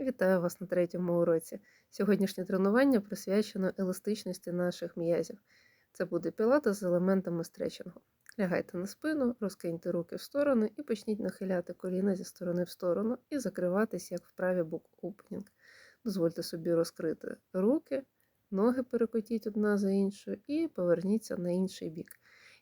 Вітаю вас на третьому уроці. Сьогоднішнє тренування присвячено еластичності наших м'язів. Це буде пілата з елементами стретчингу. Лягайте на спину, розкиньте руки в сторони і почніть нахиляти коліна зі сторони в сторону і закриватись, як в праві бок-опенінг. Дозвольте собі розкрити руки, ноги перекотіть одна за іншою і поверніться на інший бік.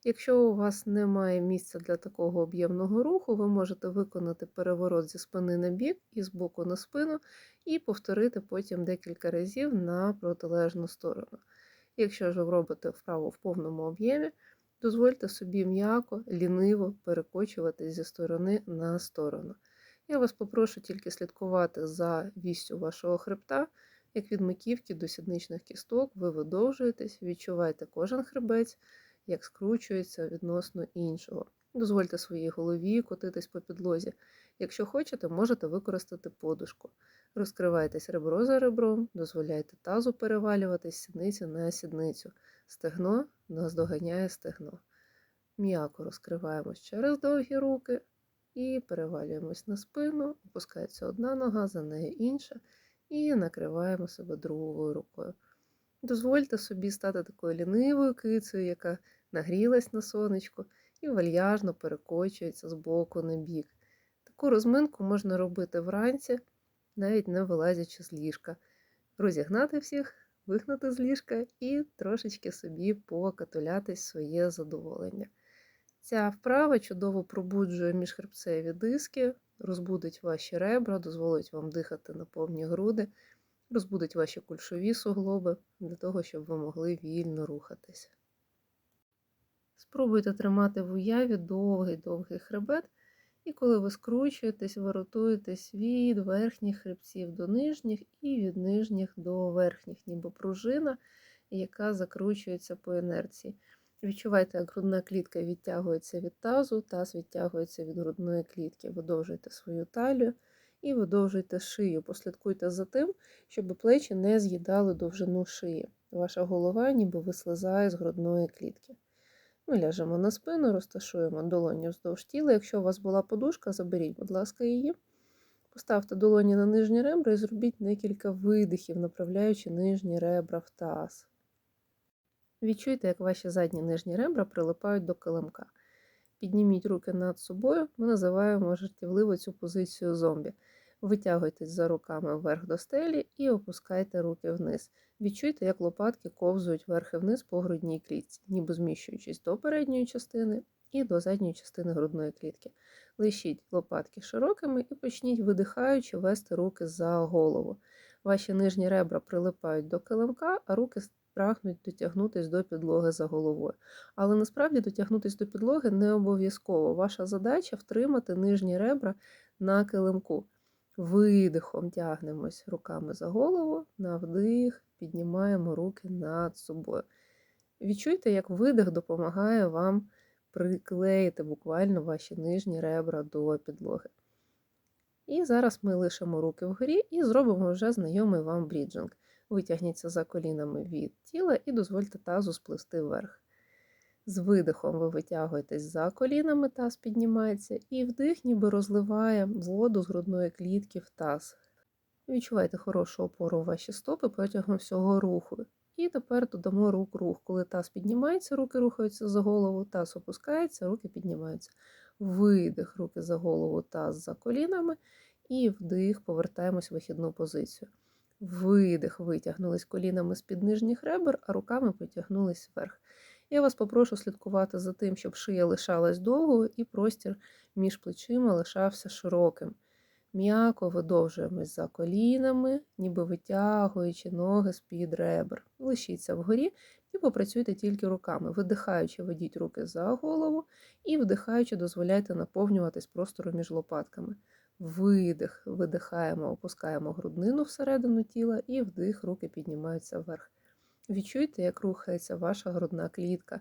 Якщо у вас немає місця для такого об'ємного руху, ви можете виконати переворот зі спини на бік і з боку на спину, і повторити потім декілька разів на протилежну сторону. Якщо ж ви робите вправу в повному об'ємі, дозвольте собі м'яко, ліниво перекочуватись зі сторони на сторону. Я вас попрошу тільки слідкувати за вістю вашого хребта, як від маківки до сідничних кісток, ви видовжуєтесь, відчувайте кожен хребець як скручується відносно іншого. Дозвольте своїй голові котитись по підлозі. Якщо хочете, можете використати подушку. Розкривайтесь ребро за ребром, дозволяйте тазу перевалюватись сідниці на сідницю. Стегно наздоганяє стегно. М'яко розкриваємось через довгі руки і перевалюємось на спину, опускається одна нога, за нею інша, і накриваємо себе другою рукою. Дозвольте собі стати такою лінивою кицею, яка нагрілась на сонечку і вальяжно перекочується з боку на бік. Таку розминку можна робити вранці, навіть не вилазячи з ліжка, розігнати всіх, вигнати з ліжка і трошечки собі покатулятись своє задоволення. Ця вправа чудово пробуджує міжхребцеві диски, розбудить ваші ребра, дозволить вам дихати на повні груди розбудить ваші кульшові суглоби для того, щоб ви могли вільно рухатися. Спробуйте тримати в уяві довгий-довгий хребет, і коли ви скручуєтесь, ви ротуєтесь від верхніх хребців до нижніх і від нижніх до верхніх, ніби пружина, яка закручується по інерції. Відчувайте, як грудна клітка відтягується від тазу, таз відтягується від грудної клітки. Видовжуйте свою талію і видовжуйте шию. Послідкуйте за тим, щоб плечі не з'їдали довжину шиї. Ваша голова ніби вислизає з грудної клітки. Ми ляжемо на спину, розташуємо долоні вздовж тіла. Якщо у вас була подушка, заберіть, будь ласка, її. Поставте долоні на нижні ребра і зробіть декілька видихів, направляючи нижні ребра в таз. Відчуйте, як ваші задні нижні ребра прилипають до килимка. Підніміть руки над собою, ми називаємо жартівливо цю позицію зомбі. Витягуйтесь за руками вверх до стелі і опускайте руки вниз. Відчуйте, як лопатки ковзують вверх і вниз по грудній клітці, ніби зміщуючись до передньої частини і до задньої частини грудної клітки. Лишіть лопатки широкими і почніть, видихаючи, вести руки за голову. Ваші нижні ребра прилипають до килимка, а руки прагнуть дотягнутися до підлоги за головою. Але насправді дотягнутися до підлоги не обов'язково. Ваша задача втримати нижні ребра на килимку. Видихом тягнемось руками за голову, на вдих, піднімаємо руки над собою. Відчуйте, як видих допомагає вам приклеїти буквально ваші нижні ребра до підлоги. І зараз ми лишимо руки вгорі і зробимо вже знайомий вам бріджинг. Витягніться за колінами від тіла і дозвольте тазу сплести вверх. З видихом ви витягуєтесь за колінами, таз піднімається, і вдих ніби розливає воду з грудної клітки в таз. Відчувайте хорошу опору у ваші стопи протягом всього руху. І тепер додамо рук рух. Коли таз піднімається, руки рухаються за голову, таз опускається, руки піднімаються. Видих, руки за голову, таз за колінами, і вдих, повертаємось в вихідну позицію. Видих, витягнулись колінами з-під нижніх ребер, а руками потягнулись вверх. Я вас попрошу слідкувати за тим, щоб шия лишалась довгою і простір між плечима лишався широким. М'яко видовжуємось за колінами, ніби витягуючи ноги з-під ребер. Лишіться вгорі і попрацюйте тільки руками. Видихаючи, ведіть руки за голову і вдихаючи, дозволяйте наповнюватись простору між лопатками. Видих, видихаємо, опускаємо груднину всередину тіла і вдих, руки піднімаються вверх. Відчуйте, як рухається ваша грудна клітка.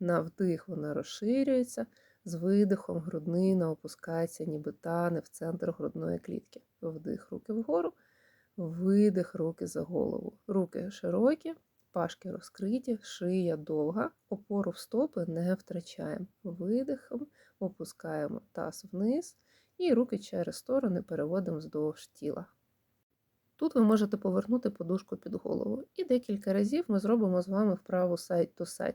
На вдих вона розширюється, з видихом груднина опускається, ніби тане в центр грудної клітки. Вдих, руки вгору, видих, руки за голову. Руки широкі, пашки розкриті, шия довга, опору в стопи не втрачаємо. Видихом опускаємо таз вниз і руки через сторони переводимо вздовж тіла. Тут ви можете повернути подушку під голову. І декілька разів ми зробимо з вами вправу сайд-то-сайд.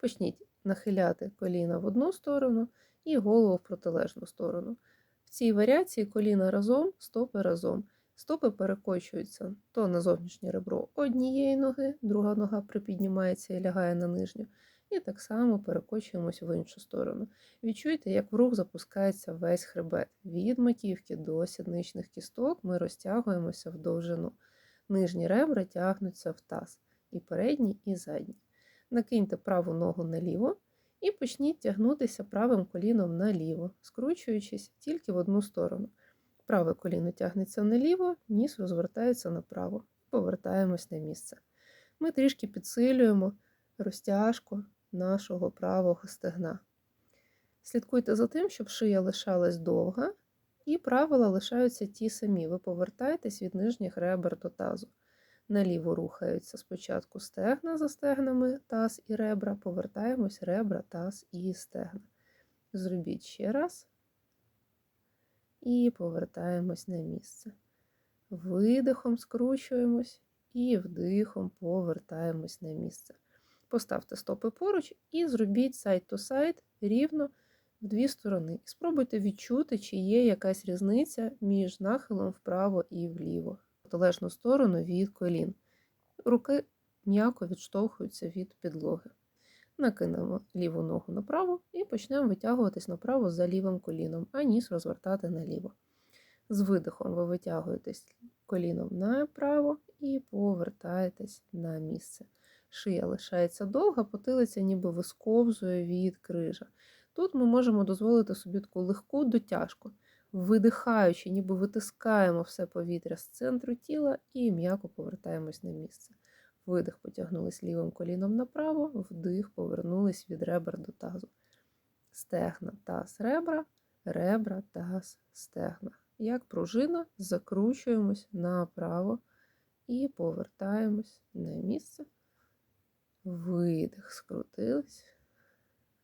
Почніть нахиляти коліна в одну сторону і голову в протилежну сторону. В цій варіації коліна разом, стопи разом. Стопи перекочуються то на зовнішнє ребро однієї ноги, друга нога припіднімається і лягає на нижню. І так само перекочуємось в іншу сторону. Відчуйте, як в рух запускається весь хребет. Від маківки до сідничних кісток ми розтягуємося в довжину. Нижні ребра тягнуться в таз, і передні, і задні. Накиньте праву ногу наліво і почніть тягнутися правим коліном наліво, скручуючись тільки в одну сторону. Праве коліно тягнеться наліво, ніс розвертається направо. Повертаємось на місце. Ми трішки підсилюємо розтяжку нашого правого стегна. Слідкуйте за тим, щоб шия лишалась довга, і правила лишаються ті самі. Ви повертаєтесь від нижніх ребер до тазу. Наліво рухаються спочатку стегна за стегнами, таз і ребра, повертаємось ребра, таз і стегна. Зробіть ще раз. І повертаємось на місце. Видихом скручуємось і вдихом повертаємось на місце. Поставте стопи поруч і зробіть сайд-то-сайд рівно в дві сторони. І спробуйте відчути, чи є якась різниця між нахилом вправо і вліво, протилежну сторону від колін. Руки м'яко відштовхуються від підлоги. Накинемо ліву ногу направо і почнемо витягуватись направо за лівим коліном, а ніс розвертати наліво. З видихом ви витягуєтесь коліном направо і повертаєтесь на місце. Шия лишається довга, потилиця ніби висковзує від крижа. Тут ми можемо дозволити собі таку легку дотяжку, видихаючи, ніби витискаємо все повітря з центру тіла і м'яко повертаємось на місце. Видих потягнулись лівим коліном направо, вдих, повернулись від ребер до тазу. Стегна, таз, ребра, ребра, таз, стегна. Як пружина, закручуємось направо і повертаємось на місце. Видих, скрутились,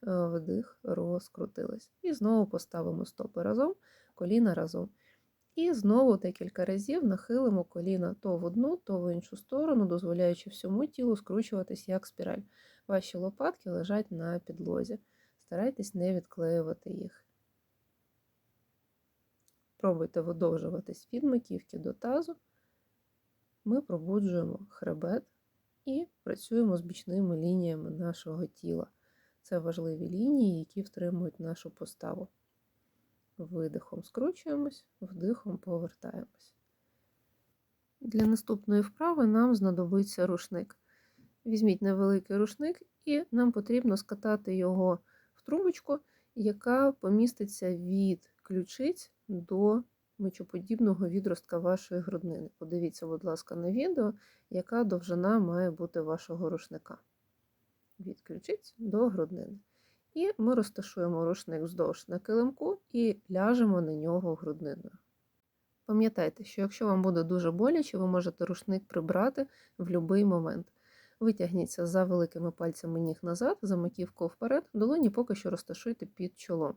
вдих, розкрутились. І знову поставимо стопи разом, коліна разом. І знову декілька разів нахилимо коліна то в одну, то в іншу сторону, дозволяючи всьому тілу скручуватись як спіраль. Ваші лопатки лежать на підлозі. Старайтесь не відклеювати їх. Пробуйте видовжуватись від маківки до тазу. Ми пробуджуємо хребет і працюємо з бічними лініями нашого тіла. Це важливі лінії, які втримують нашу поставу. Видихом скручуємось, вдихом повертаємось. Для наступної вправи нам знадобиться рушник. Візьміть невеликий рушник, і нам потрібно скатати його в трубочку, яка поміститься від ключиць до мечоподібного відростка вашої груднини. Подивіться, будь ласка, на відео, яка довжина має бути вашого рушника. Від до груднини. І ми розташуємо рушник вздовж на килимку і ляжемо на нього грудниною. Пам'ятайте, що якщо вам буде дуже боляче, ви можете рушник прибрати в будь-який момент. Витягніться за великими пальцями ніг назад, за маківку вперед, долоні поки що розташуйте під чолом.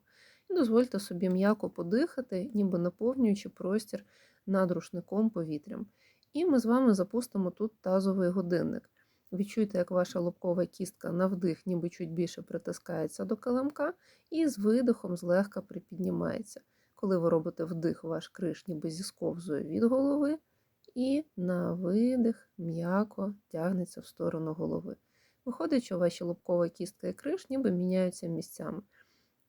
Дозвольте собі м'яко подихати, ніби наповнюючи простір над рушником повітрям. І ми з вами запустимо тут тазовий годинник. Відчуйте, як ваша лобкова кістка на вдих, ніби чуть більше притискається до килимка, і з видихом злегка припіднімається. Коли ви робите вдих, ваш криш ніби зісковзує від голови, і на видих м'яко тягнеться в сторону голови. Виходить, що ваші лобкова кістка і криш ніби міняються місцями.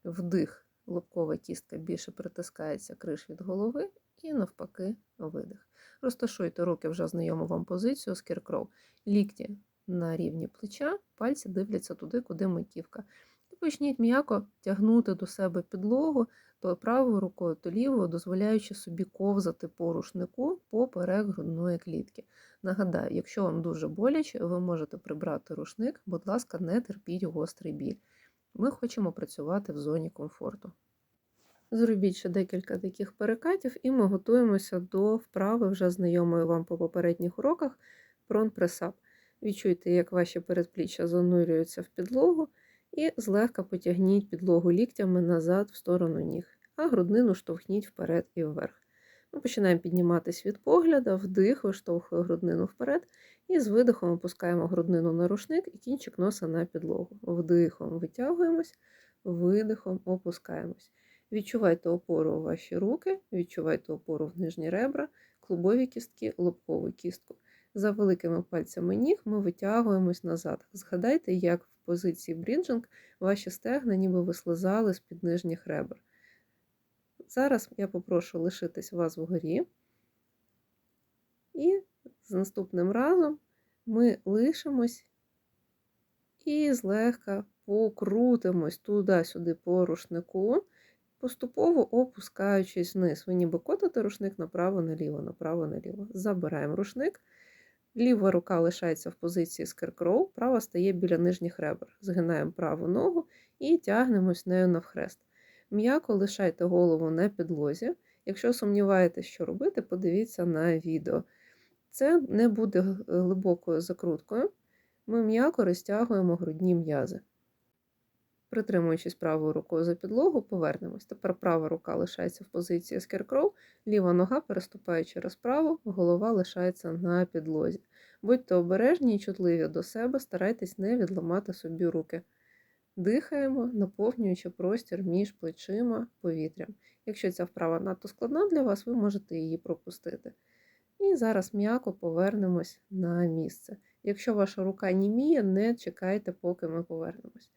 Вдих, лобкова кістка більше притискається криш від голови, і навпаки, видих. Розташуйте руки вже знайому вам позицію скіркроу. Лікті на рівні плеча, пальці дивляться туди, куди маківка. І почніть м'яко тягнути до себе підлогу то правою рукою, то лівою, дозволяючи собі ковзати по рушнику поперек грудної клітки. Нагадаю, якщо вам дуже боляче, ви можете прибрати рушник, будь ласка, не терпіть гострий біль. Ми хочемо працювати в зоні комфорту. Зробіть ще декілька таких перекатів, і ми готуємося до вправи, вже знайомої вам по попередніх уроках, прон-пресап. Відчуйте, як ваші передпліччя занурюються в підлогу, і злегка потягніть підлогу ліктями назад в сторону ніг, а груднину штовхніть вперед і вверх. Ми починаємо підніматись від погляду, вдих, виштовхує груднину вперед, і з видихом опускаємо груднину на рушник і кінчик носа на підлогу. Вдихом витягуємось, видихом опускаємось. Відчувайте опору у ваші руки, відчувайте опору в нижні ребра, клубові кістки, лобкову кістку. За великими пальцями ніг ми витягуємось назад. Згадайте, як в позиції бріджинг ваші стегна ніби вислизали з-під нижніх ребер. Зараз я попрошу лишитись вас вгорі. І з наступним разом ми лишимось і злегка покрутимось туди-сюди по рушнику, поступово опускаючись вниз. Ви ніби котите рушник направо-наліво, направо-наліво. Забираємо рушник. Ліва рука лишається в позиції скеркроу, права стає біля нижніх ребер. Згинаємо праву ногу і тягнемось нею навхрест. М'яко лишайте голову на підлозі. Якщо сумніваєтесь, що робити, подивіться на відео. Це не буде глибокою закруткою. Ми м'яко розтягуємо грудні м'язи. Притримуючись правою рукою за підлогу, повернемось. Тепер права рука лишається в позиції скеркроу, ліва нога переступає через праву, голова лишається на підлозі. Будьте обережні і чутливі до себе, старайтесь не відламати собі руки. Дихаємо, наповнюючи простір між плечима повітрям. Якщо ця вправа надто складна для вас, ви можете її пропустити. І зараз м'яко повернемось на місце. Якщо ваша рука німіє, не чекайте, поки ми повернемось.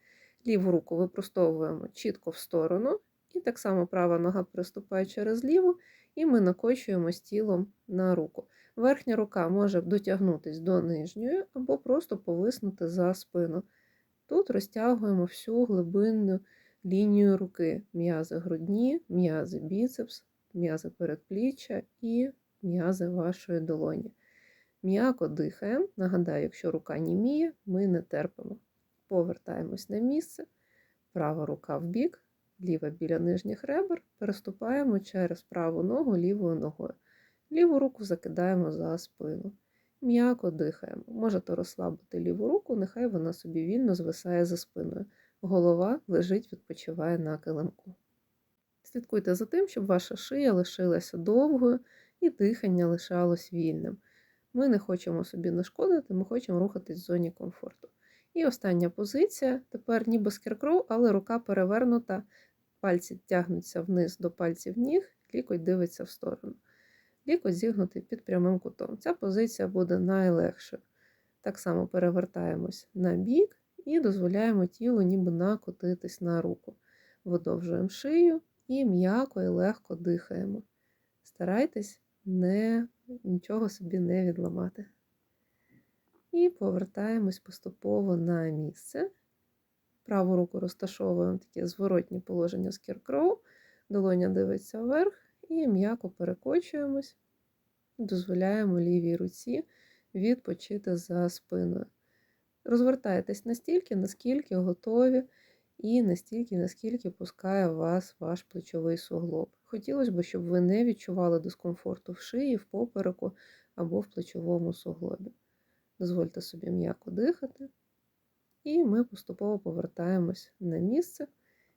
Ліву руку випростовуємо чітко в сторону, і так само права нога приступає через ліву, і ми накочуємось тілом на руку. Верхня рука може дотягнутися до нижньої або просто повиснути за спину. Тут розтягуємо всю глибинну лінію руки: м'язи грудні, м'язи біцепс, м'язи передпліччя і м'язи вашої долоні. М'яко дихаємо. Нагадаю, якщо рука німіє, ми не терпимо. Повертаємось на місце, права рука в бік, ліва біля нижніх ребер, переступаємо через праву ногу лівою ногою. Ліву руку закидаємо за спину. М'яко дихаємо. Можете розслабити ліву руку, нехай вона собі вільно звисає за спиною. Голова лежить, відпочиває на килимку. Слідкуйте за тим, щоб ваша шия лишилася довгою і дихання лишалось вільним. Ми не хочемо собі нашкодити, ми хочемо рухатись в зоні комфорту. І остання позиція. Тепер ніби скеркроу, але рука перевернута, пальці тягнуться вниз до пальців ніг, лікоть дивиться в сторону. Лікоть зігнутий під прямим кутом. Ця позиція буде найлегшою. Так само перевертаємось на бік і дозволяємо тілу ніби накотитись на руку. Видовжуємо шию і м'яко і легко дихаємо. Старайтесь не, нічого собі не відламати. І повертаємось поступово на місце. Праву руку розташовуємо таке зворотнє положення скіркроу, долоня дивиться вверх і м'яко перекочуємось, дозволяємо лівій руці відпочити за спиною. Розвертайтесь настільки, наскільки готові, і настільки, наскільки пускає вас ваш плечовий суглоб. Хотілося б, щоб ви не відчували дискомфорту в шиї, в попереку або в плечовому суглобі. Дозвольте собі м'яко дихати. І ми поступово повертаємось на місце.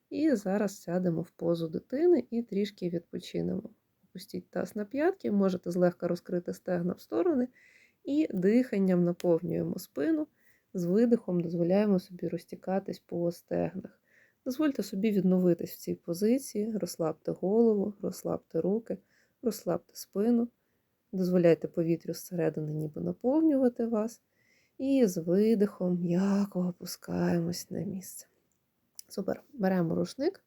І зараз сядемо в позу дитини і трішки відпочинемо. Опустіть таз на п'ятки, можете злегка розкрити стегна в сторони, і диханням наповнюємо спину, з видихом дозволяємо собі розтікатись по стегнах. Дозвольте собі відновитись в цій позиції, розслабте голову, розслабте руки, розслабте спину. Дозволяйте повітрю зсередини ніби наповнювати вас. І з видихом м'яко опускаємось на місце. Супер. Беремо рушник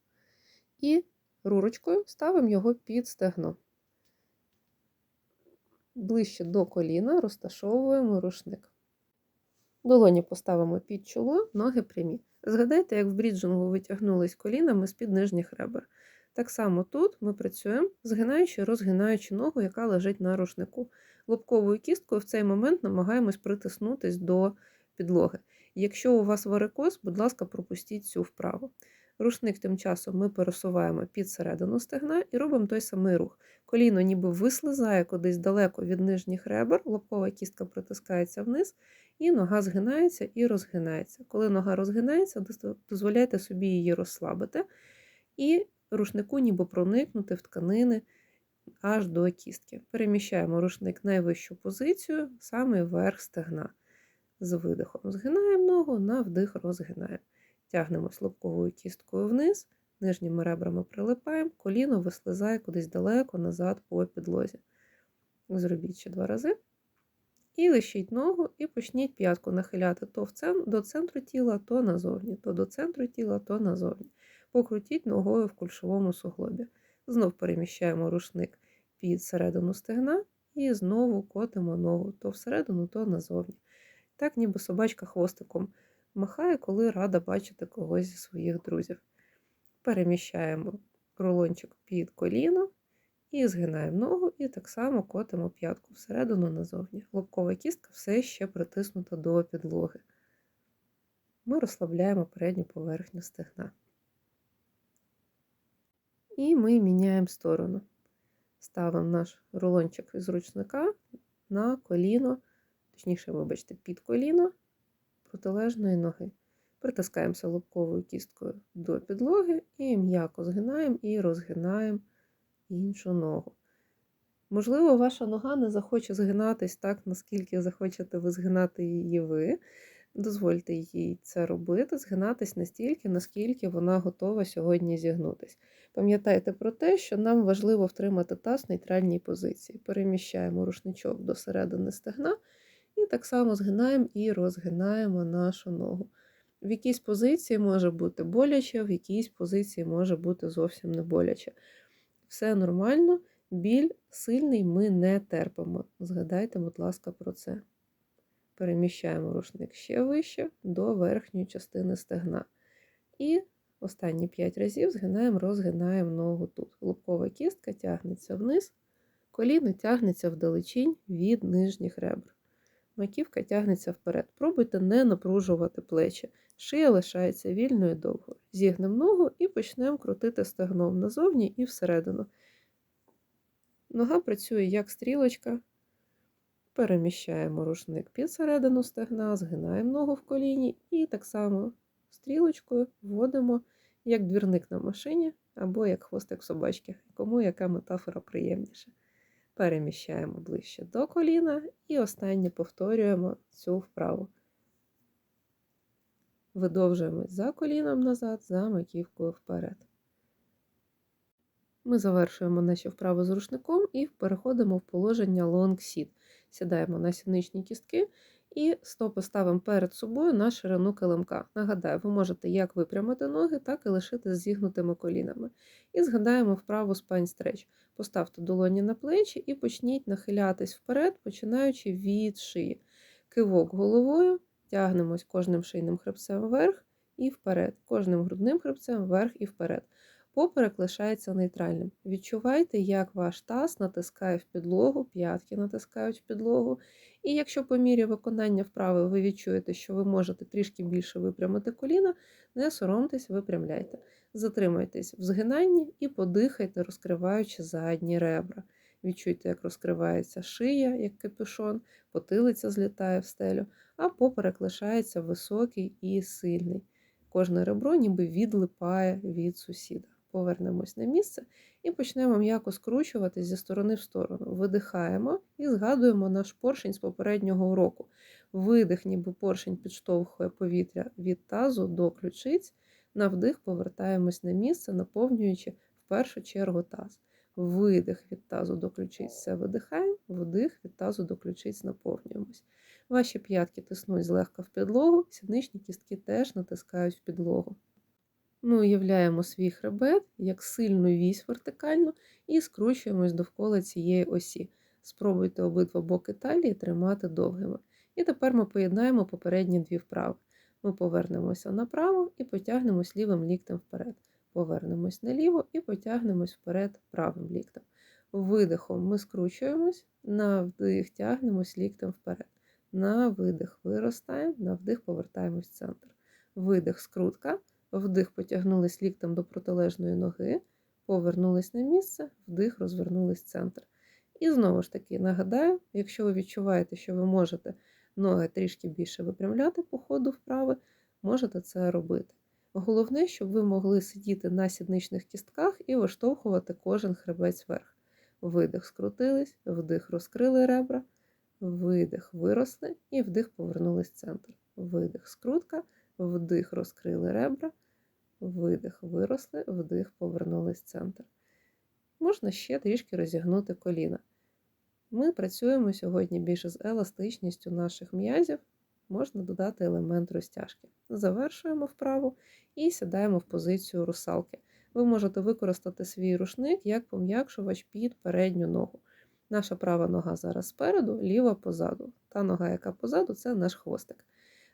і рурочкою ставимо його під стегно. Ближче до коліна розташовуємо рушник. Долоні поставимо під чоло, ноги прямі. Згадайте, як в бріджингу витягнулись колінами з-під нижніх ребер. Так само тут ми працюємо, згинаючи, розгинаючи ногу, яка лежить на рушнику. Лобковою кісткою в цей момент намагаємось притиснутись до підлоги. Якщо у вас варикоз, будь ласка, пропустіть цю вправу. Рушник тим часом ми пересуваємо під середину стегна і робимо той самий рух. Коліно ніби вислизає кудись далеко від нижніх ребер, лобкова кістка притискається вниз, і нога згинається і розгинається. Коли нога розгинається, дозволяйте собі її розслабити. І рушнику ніби проникнути в тканини аж до кістки. Переміщаємо рушник найвищу позицію, саме верх стегна. З видихом згинаємо ногу, на вдих розгинаємо. Тягнемось лобковою кісткою вниз, нижніми ребрами прилипаємо, коліно вислизає кудись далеко назад по підлозі. Зробіть ще два рази. І лишіть ногу, і почніть п'ятку нахиляти то в цен... до центру тіла, то назовні, то до центру тіла, то назовні. Покрутіть ногою в кульшовому суглобі. Знов переміщаємо рушник під середину стегна і знову котимо ногу то всередину, то назовні. Так, ніби собачка хвостиком махає, коли рада бачити когось зі своїх друзів. Переміщаємо рулончик під коліно і згинаємо ногу, і так само котимо п'ятку всередину назовні. Лобкова кістка все ще притиснута до підлоги. Ми розслабляємо передню поверхню стегна. І ми міняємо сторону. Ставимо наш рулончик із ручника на коліно, точніше, вибачте, під коліно протилежної ноги. Притискаємося лобковою кісткою до підлоги і м'яко згинаємо і розгинаємо іншу ногу. Можливо, ваша нога не захоче згинатись так, наскільки захочете ви згинати її ви. Дозвольте їй це робити, згинатись настільки, наскільки вона готова сьогодні зігнутись. Пам'ятайте про те, що нам важливо втримати таз в нейтральній позиції. Переміщаємо рушничок до середини стегна і так само згинаємо і розгинаємо нашу ногу. В якійсь позиції може бути боляче, в якійсь позиції може бути зовсім не боляче. Все нормально, біль сильний ми не терпимо. Згадайте, будь ласка, про це. Переміщаємо рушник ще вище до верхньої частини стегна. І останні 5 разів згинаємо, розгинаємо ногу тут. Лобкова кістка тягнеться вниз, коліно тягнеться вдалечінь від нижніх ребр. Маківка тягнеться вперед. Пробуйте не напружувати плечі. Шия лишається вільною довго. Зігнемо ногу і почнемо крутити стегном назовні і всередину. Нога працює як стрілочка. Переміщаємо рушник під середину стегна, згинаємо ногу в коліні і так само стрілочкою вводимо як двірник на машині або як хвостик собачки, кому яка метафора приємніша. Переміщаємо ближче до коліна і останнє повторюємо цю вправу. Видовжуємось за коліном назад, за маківкою вперед. Ми завершуємо наші вправи з рушником і переходимо в положення long sit. Сідаємо на сідничні кістки і стопи ставимо перед собою на ширину килимка. Нагадаю, ви можете як випрямити ноги, так і лишити зігнутими колінами. І згадаємо вправу spine stretch. Поставте долоні на плечі і почніть нахилятись вперед, починаючи від шиї. Кивок головою, тягнемось кожним шийним хребцем вверх і вперед, кожним грудним хребцем вверх і вперед. Поперек лишається нейтральним. Відчувайте, як ваш таз натискає в підлогу, п'ятки натискають в підлогу. І якщо по мірі виконання вправи ви відчуєте, що ви можете трішки більше випрямити коліна, не соромтесь, випрямляйте. Затримайтесь в згинанні і подихайте, розкриваючи задні ребра. Відчуйте, як розкривається шия, як капюшон, потилиця злітає в стелю, а поперек лишається високий і сильний. Кожне ребро ніби відлипає від сусіда. Повернемось на місце і почнемо м'яко скручуватись зі сторони в сторону. Видихаємо і згадуємо наш поршень з попереднього уроку. Видих, ніби поршень підштовхує повітря від тазу до ключиць. На вдих повертаємось на місце, наповнюючи в першу чергу таз. Видих від тазу до ключиць все видихаємо, вдих від тазу до ключиць наповнюємось. Ваші п'ятки тиснуть злегка в підлогу, сідничні кістки теж натискають в підлогу. Ми уявляємо свій хребет як сильну вісь вертикальну і скручуємось довкола цієї осі. Спробуйте обидва боки талії тримати довгими. І тепер ми поєднаємо попередні дві вправи. Ми повернемося направо і потягнемось лівим ліктем вперед. Повернемось наліво і потягнемось вперед правим ліктем. Видихом ми скручуємось, на вдих тягнемось ліктем вперед. На видих виростаємо, на вдих повертаємось в центр. Видих, скрутка, вдих потягнулись ліктем до протилежної ноги, повернулись на місце, вдих, розвернулись в центр. І знову ж таки, нагадаю, якщо ви відчуваєте, що ви можете ноги трішки більше випрямляти по ходу вправи, можете це робити. Головне, щоб ви могли сидіти на сідничних кістках і виштовхувати кожен хребець вверх. видих, скрутились, вдих, розкрили ребра, видих, виросли і вдих, повернулись в центр. Видих, скрутка, вдих, розкрили ребра, видих, виросли, вдих, повернулись в центр. Можна ще трішки розігнути коліна. Ми працюємо сьогодні більше з еластичністю наших м'язів, можна додати елемент розтяжки. Завершуємо вправу і сідаємо в позицію русалки. Ви можете використати свій рушник як пом'якшувач під передню ногу. Наша права нога зараз спереду, ліва позаду. Та нога, яка позаду, це наш хвостик.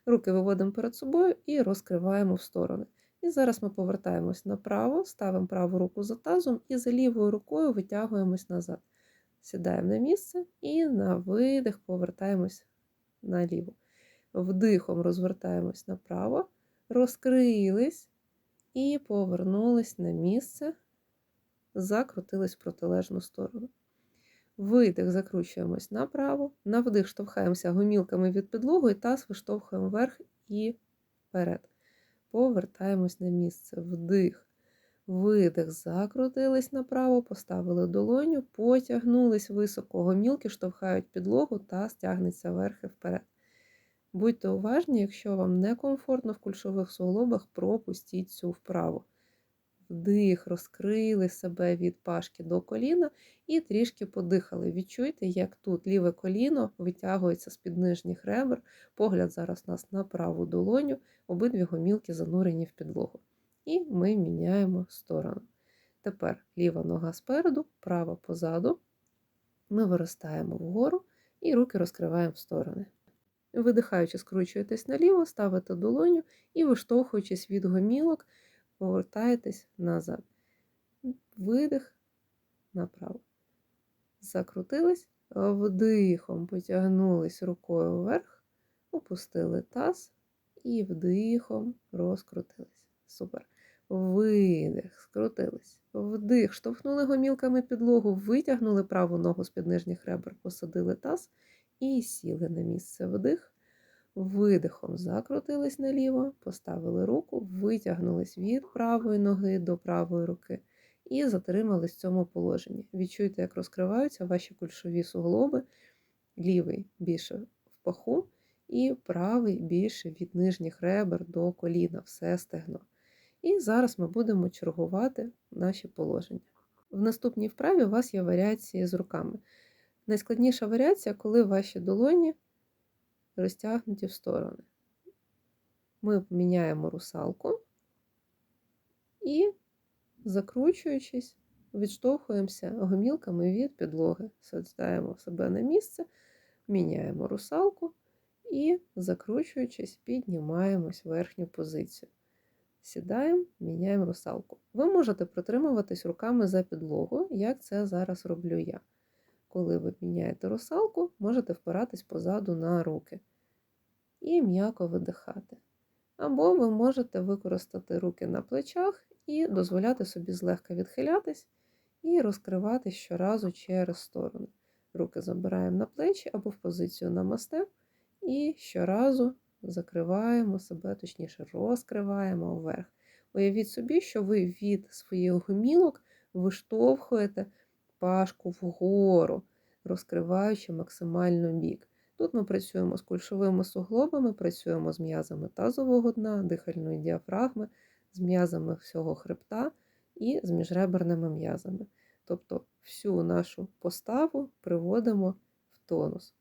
Руки виводимо перед собою і розкриваємо в сторони. І зараз ми повертаємось направо, ставимо праву руку за тазом і за лівою рукою витягуємось назад. Сідаємо на місце і на видих повертаємось наліво. Вдихом розвертаємось направо, розкрились і повернулись на місце, закрутились в протилежну сторону. Видих, закручуємось направо, на вдих штовхаємося гомілками від підлогу і таз виштовхуємо вверх і вперед. Повертаємось на місце. Вдих, видих, закрутились направо, поставили долоню, потягнулись високо. Гомілки штовхають підлогу та стягнеться верхи вперед. Будьте уважні, якщо вам некомфортно в кульшових суглобах, пропустіть цю вправу. Вдих, розкрили себе від пашки до коліна і трішки подихали. Відчуйте, як тут ліве коліно витягується з-під нижніх ребер, погляд зараз у нас на праву долоню, обидві гомілки занурені в підлогу. І ми міняємо сторону. Тепер ліва нога спереду, права позаду. Ми виростаємо вгору і руки розкриваємо в сторони. Видихаючи, скручуєтесь наліво, ставите долоню і, виштовхуючись від гомілок, повертаєтесь назад. Видих направо. Закрутились, вдихом потягнулись рукою вверх, опустили таз і вдихом розкрутились. Супер. Видих, скрутились. Вдих, штовхнули гомілками підлогу, витягнули праву ногу з під нижніх ребер, посадили таз і сіли на місце вдих. Видихом закрутились наліво, поставили руку, витягнулись від правої ноги до правої руки і затримались в цьому положенні. Відчуйте, як розкриваються ваші кульшові суглоби, лівий більше в паху, і правий більше від нижніх ребер до коліна, все стегно. І зараз ми будемо чергувати наші положення. В наступній вправі у вас є варіації з руками. Найскладніша варіація, коли ваші долоні розтягнуті в сторони. Ми міняємо русалку і, закручуючись, відштовхуємося гомілками від підлоги. Саджаємо себе на місце, міняємо русалку і, закручуючись, піднімаємось в верхню позицію. Сідаємо, міняємо русалку. Ви можете притримуватись руками за підлогу, як це зараз роблю я. Коли ви міняєте русалку, можете впиратись позаду на руки і м'яко видихати. Або ви можете використати руки на плечах і дозволяти собі злегка відхилятись і розкривати щоразу через сторони. Руки забираємо на плечі або в позицію намасте, і щоразу закриваємо себе, точніше, розкриваємо вверх. Уявіть собі, що ви від своїх гомілок виштовхуєте пашку вгору, розкриваючи максимально бік. Тут ми працюємо з кульшовими суглобами, працюємо з м'язами тазового дна, дихальної діафрагми, з м'язами всього хребта і з міжреберними м'язами. Тобто всю нашу поставу приводимо в тонус.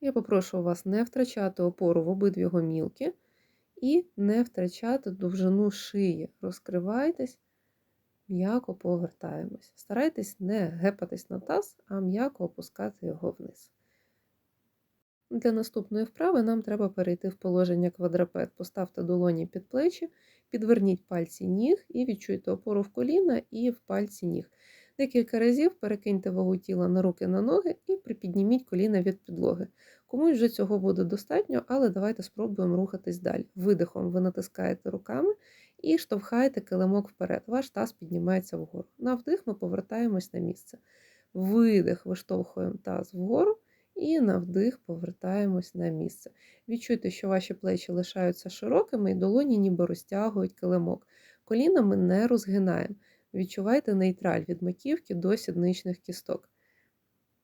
Я попрошу вас не втрачати опору в обидві гомілки і не втрачати довжину шиї. Розкривайтесь м'яко повертаємось. Старайтесь не гепатись на таз, а м'яко опускати його вниз. Для наступної вправи нам треба перейти в положення квадрапет. Поставте долоні під плечі, підверніть пальці ніг і відчуйте опору в коліна і в пальці ніг. Декілька разів перекиньте вагу тіла на руки на ноги і припідніміть коліна від підлоги. Комусь вже цього буде достатньо, але давайте спробуємо рухатись далі. Видихом ви натискаєте руками і штовхаєте килимок вперед. Ваш таз піднімається вгору. На вдих ми повертаємось на місце. Видих, виштовхуємо таз вгору. І на вдих повертаємось на місце. Відчуйте, що ваші плечі лишаються широкими і долоні ніби розтягують килимок. Коліна ми не розгинаємо. Відчувайте нейтраль від маківки до сідничних кісток.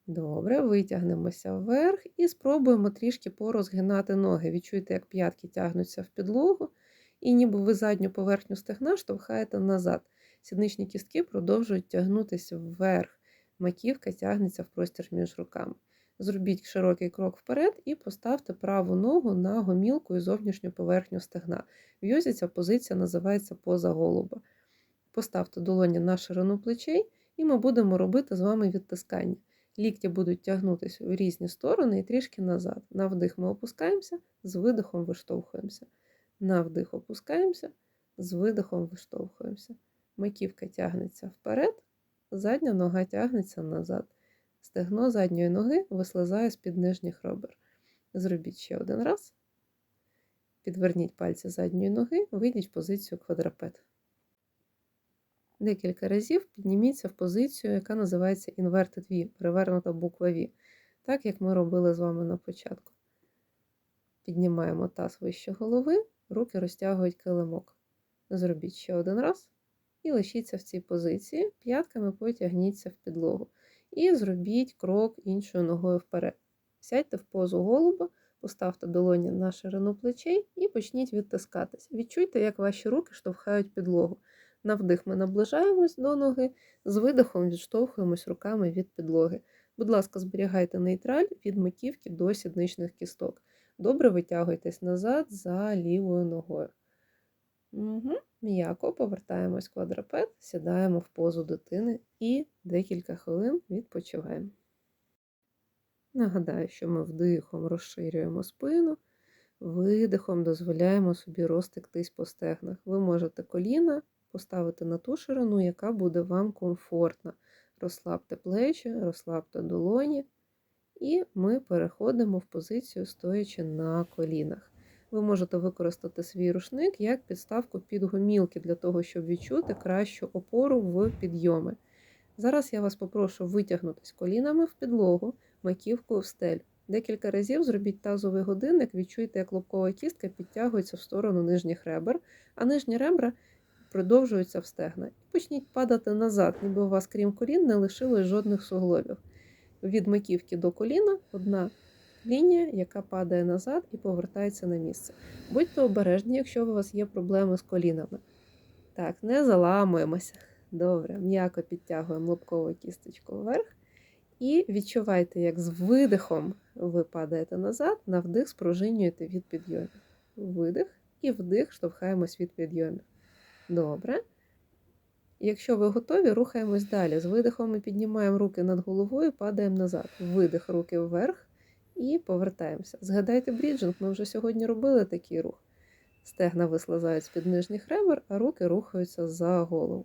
Добре, витягнемося вверх і спробуємо трішки порозгинати ноги. Відчуйте, як п'ятки тягнуться в підлогу, і ніби ви задню поверхню стегна штовхаєте назад. Сідничні кістки продовжують тягнутися вверх. Маківка тягнеться в простір між руками. Зробіть широкий крок вперед і поставте праву ногу на гомілку і зовнішню поверхню стегна. В йозі ця позиція називається поза голуба. Поставте долоні на ширину плечей, і ми будемо робити з вами відтискання. Лікті будуть тягнутися в різні сторони і трішки назад. На вдих ми опускаємося, з видихом виштовхуємося. На вдих опускаємося, з видихом виштовхуємося. Маківка тягнеться вперед, задня нога тягнеться назад. Стегно задньої ноги вислизає з-під нижніх ребер. Зробіть ще один раз. Підверніть пальці задньої ноги, вийдіть в позицію квадрапет. Декілька разів підніміться в позицію, яка називається Inverted V, перевернута буква V, так як ми робили з вами на початку. Піднімаємо таз вище голови, руки розтягують килимок. Зробіть ще один раз і лишіться в цій позиції, п'ятками потягніться в підлогу. І зробіть крок іншою ногою вперед. Сядьте в позу голуба, поставте долоні на ширину плечей і почніть відтискатись. Відчуйте, як ваші руки штовхають підлогу. На вдих ми наближаємось до ноги, з видихом відштовхуємось руками від підлоги. Будь ласка, зберігайте нейтраль від маківки до сідничних кісток. Добре витягуйтесь назад за лівою ногою. Угу. М'яко повертаємось в квадрапет, сідаємо в позу дитини і декілька хвилин відпочиваємо. Нагадаю, що ми вдихом розширюємо спину, видихом дозволяємо собі розтектись по стегнах. Ви можете коліна поставити на ту ширину, яка буде вам комфортна. Розслабте плечі, розслабте долоні, і ми переходимо в позицію стоячи на колінах. Ви можете використати свій рушник як підставку під гомілки для того, щоб відчути кращу опору в підйоми. Зараз я вас попрошу витягнутися колінами в підлогу, маківкою в стель. Декілька разів зробіть тазовий годинник, відчуйте, як лобкова кістка підтягується в сторону нижніх ребер, а нижні ребра продовжуються в стегна. І почніть падати назад, ніби у вас, крім колін, не лишилось жодних суглобів. Від маківки до коліна одна лінія, яка падає назад і повертається на місце. Будьте обережні, якщо у вас є проблеми з колінами. Так, не заламуємося. Добре, м'яко підтягуємо лобкову кісточку вверх. І відчувайте, як з видихом ви падаєте назад, на вдих спружинюєте від підйомів. Видих і вдих штовхаємось від підйомів. Добре. Якщо ви готові, рухаємось далі. З видихом ми піднімаємо руки над головою, падаємо назад. Видих, руки вверх і повертаємося. Згадайте бріджинг, ми вже сьогодні робили такий рух. Стегна вислизають з-під нижніх ребер, а руки рухаються за голову.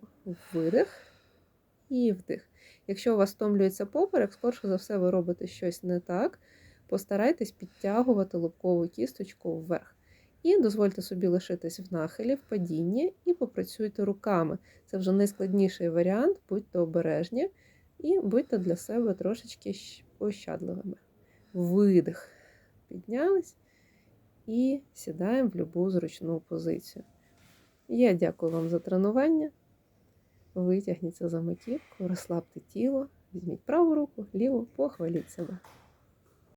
Видих і вдих. Якщо у вас втомлюється поперек, скорше за все, ви робите щось не так. Постарайтесь підтягувати лобкову кісточку вверх. І дозвольте собі лишитись в нахилі, в падінні, і попрацюйте руками. Це вже найскладніший варіант, будьте обережні і будьте для себе трошечки ощадливими. Видих. Піднялись і сідаємо в любу зручну позицію. Я дякую вам за тренування. Витягніться за маківку, розслабте тіло, візьміть праву руку, ліву, похваліть себе.